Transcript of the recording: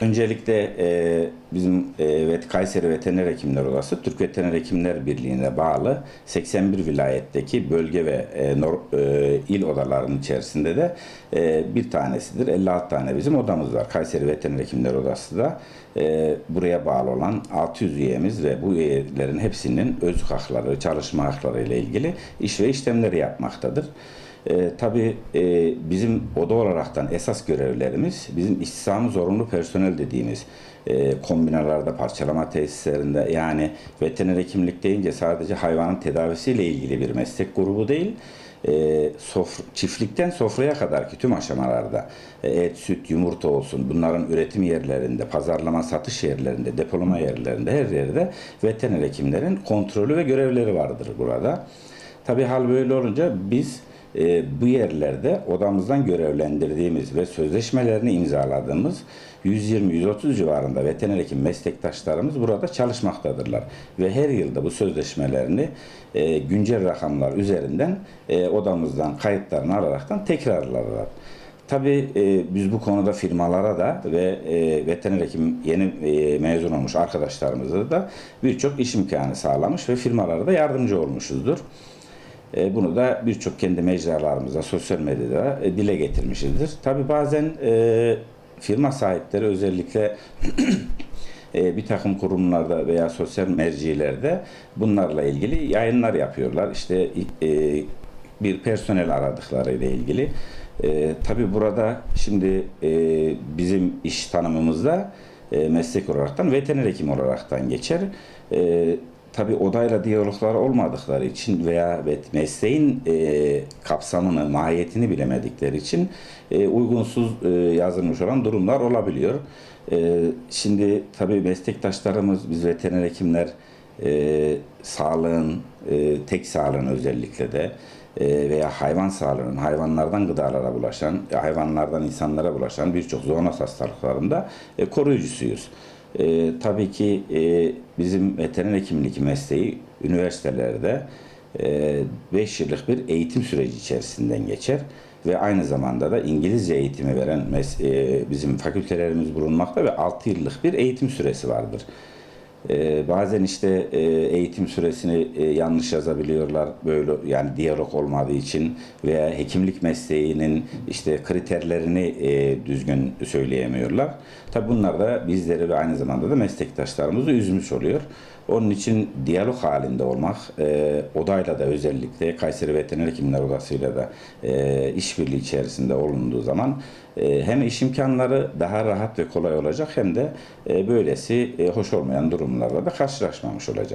Öncelikle e, bizim e, Kayseri Veteriner Hekimler Odası Türk Veteriner Hekimler Birliği'ne bağlı 81 vilayetteki bölge ve e, nor- e, il odalarının içerisinde de e, bir tanesidir. 56 tane bizim odamız var. Kayseri Veteriner Hekimler Odası da e, buraya bağlı olan 600 üyemiz ve bu üyelerin hepsinin özlük hakları, çalışma hakları ile ilgili iş ve işlemleri yapmaktadır. E, tabii e, bizim oda olaraktan esas görevlerimiz bizim istihdamı zorunlu personel dediğimiz e, kombinalarda, parçalama tesislerinde yani veteriner hekimlik deyince sadece hayvanın tedavisiyle ilgili bir meslek grubu değil. E, sofr- çiftlikten sofraya kadar ki tüm aşamalarda e, et, süt, yumurta olsun bunların üretim yerlerinde, pazarlama, satış yerlerinde, depolama yerlerinde her yerde veteriner hekimlerin kontrolü ve görevleri vardır burada. Tabii hal böyle olunca biz e, bu yerlerde odamızdan görevlendirdiğimiz ve sözleşmelerini imzaladığımız 120-130 civarında veteriner hekim meslektaşlarımız burada çalışmaktadırlar. Ve her yılda bu sözleşmelerini e, güncel rakamlar üzerinden e, odamızdan kayıtlarını alaraktan tekrarlarlar. Tabii e, biz bu konuda firmalara da ve e, veteriner hekim yeni e, mezun olmuş arkadaşlarımıza da birçok iş imkanı sağlamış ve firmalara da yardımcı olmuşuzdur. E, bunu da birçok kendi mecralarımızda, sosyal medyada e, dile getirmişizdir. Tabii bazen e, firma sahipleri özellikle bir takım kurumlarda veya sosyal mercilerde bunlarla ilgili yayınlar yapıyorlar. İşte bir personel aradıkları ile ilgili. E, tabii burada şimdi bizim iş tanımımızda meslek olaraktan veteriner hekim olaraktan geçer. Tabii odayla diyaloglar olmadıkları için veya mesleğin e, kapsamını, mahiyetini bilemedikleri için e, uygunsuz e, yazılmış olan durumlar olabiliyor. E, şimdi tabii meslektaşlarımız, biz veteriner hekimler e, sağlığın, e, tek sağlığın özellikle de e, veya hayvan sağlığının, hayvanlardan gıdalara bulaşan, hayvanlardan insanlara bulaşan birçok zoonoz hastalıklarında e, koruyucusuyuz. E, tabii ki e, bizim veteriner hekimlik mesleği üniversitelerde 5 yıllık bir eğitim süreci içerisinden geçer ve aynı zamanda da İngilizce eğitimi veren e, bizim fakültelerimiz bulunmakta ve 6 yıllık bir eğitim süresi vardır. Ee, bazen işte e, eğitim süresini e, yanlış yazabiliyorlar böyle yani diyalog olmadığı için veya hekimlik mesleğinin işte kriterlerini e, düzgün söyleyemiyorlar. Tabi bunlar da bizleri ve aynı zamanda da meslektaşlarımızı üzmüş oluyor. Onun için diyalog halinde olmak, e, odayla da özellikle Kayseri Veteriner Hekimler Odası'yla da e, işbirliği içerisinde olunduğu zaman e, hem iş imkanları daha rahat ve kolay olacak hem de e, böylesi e, hoş olmayan durumlarla da karşılaşmamış olacak.